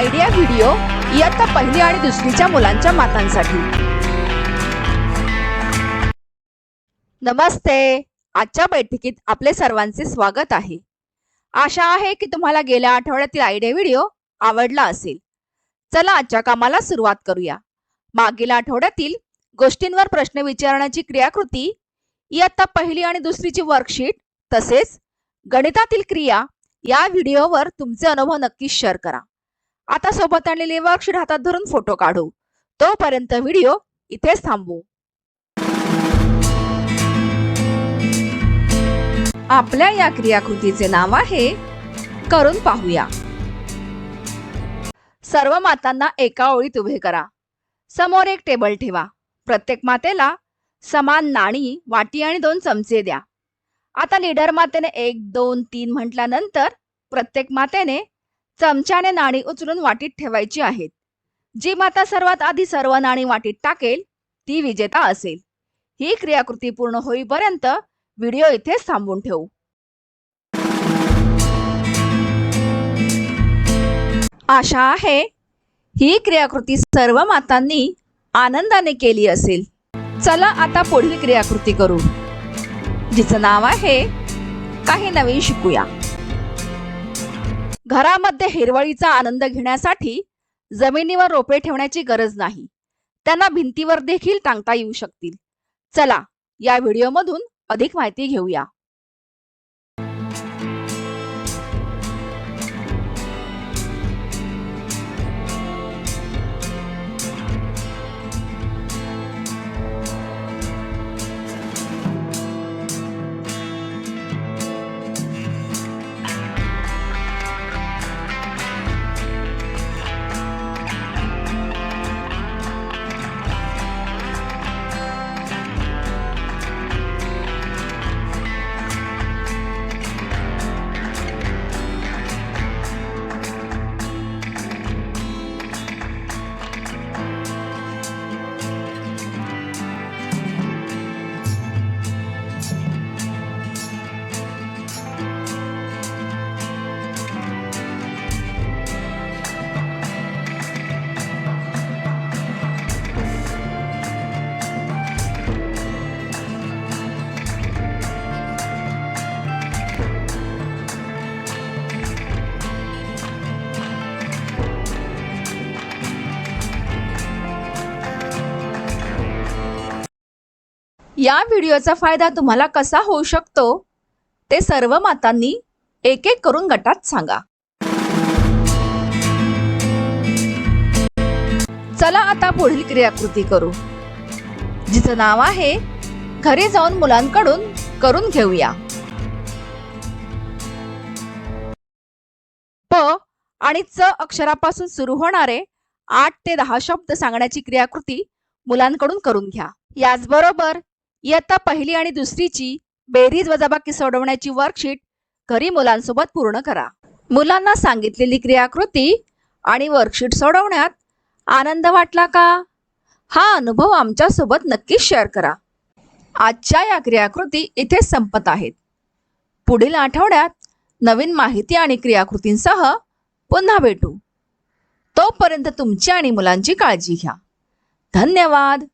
Idea video इयत्ता पहिली आणि दुसरीच्या मुलांच्या मातांसाठी. नमस्ते. आजच्या बैठकीत आपले सर्वांचे स्वागत आहे. आशा आहे की तुम्हाला गेल्या आठवड्यातील आयडिया व्हिडिओ आवडला असेल. चला आजच्या कामाला सुरुवात करूया. मागील आठवड्यातील गोष्टींवर प्रश्न विचारण्याची क्रियाकृती इयत्ता पहिली आणि दुसरीची वर्कशीट तसेच गणितातील क्रिया या व्हिडिओवर तुमचे अनुभव नक्कीच शेअर करा. आता सोबत आणलेली वर्कशीट हातात धरून फोटो काढू. तोपर्यंत व्हिडिओ इथेच थांबू आपल्या या क्रियाकृतीचे नाव आहे करून पाहूया. सर्व मातांना एका ओळीत उभे करा. समोर एक टेबल ठेवा. प्रत्येक मातेला समान नाणी वाटी आणि दोन चमचे द्या. आता लीडर मातेने एक दोन तीन म्हटल्यानंतर प्रत्येक मातेने चमच्याने नाणी उचलून वाटीत ठेवायची आहेत. जी माता सर्वात आधी सर्व नाणी वाटीत टाकेल ती विजेता असेल. ही क्रियाकृती पूर्ण होईपर्यंत व्हिडिओ इथेच थांबवून ठेवू. आशा आहे ही क्रियाकृती सर्व मातांनी आनंदाने केली असेल. चला आता पुढील क्रियाकृती करू. जिचं नाव आहे काही नवीन शिकूया. घरामध्ये हिरवळीचा आनंद घेण्यासाठी जमिनीवर रोपे ठेवण्याची गरज नाही. त्यांना भिंतीवर देखील टांगता येऊ शकतील. चला या व्हिडिओमधून अधिक माहिती घेऊया. या व्हिडिओचा फायदा तुम्हाला कसा होऊ शकतो ते सर्व मातांनी एक एक करून गटात सांगा. चला आता पुढील क्रियाकृती करू. जिचं नाव आहे घरी जाऊन मुलांकडून करून घेऊया. प आणि च अक्षरापासून सुरू होणारे आठ ते दहा शब्द सांगण्याची क्रियाकृती मुलांकडून करून घ्या. याचबरोबर इयत्ता पहिली आणि दुसरीची बेरीज वजाबाकी सोडवण्याची वर्कशीट घरी मुलांसोबत पूर्ण करा. मुलांना सांगितलेली क्रियाकृती आणि वर्कशीट सोडवण्यात आनंद वाटला का? हा अनुभव आमच्यासोबत नक्कीच शेअर करा. आजच्या या क्रियाकृती इथे संपत आहेत. पुढील आठवड्यात नवीन माहिती आणि क्रियाकृतींसह पुन्हा भेटू. तोपर्यंत तुमची आणि मुलांची काळजी घ्या. धन्यवाद!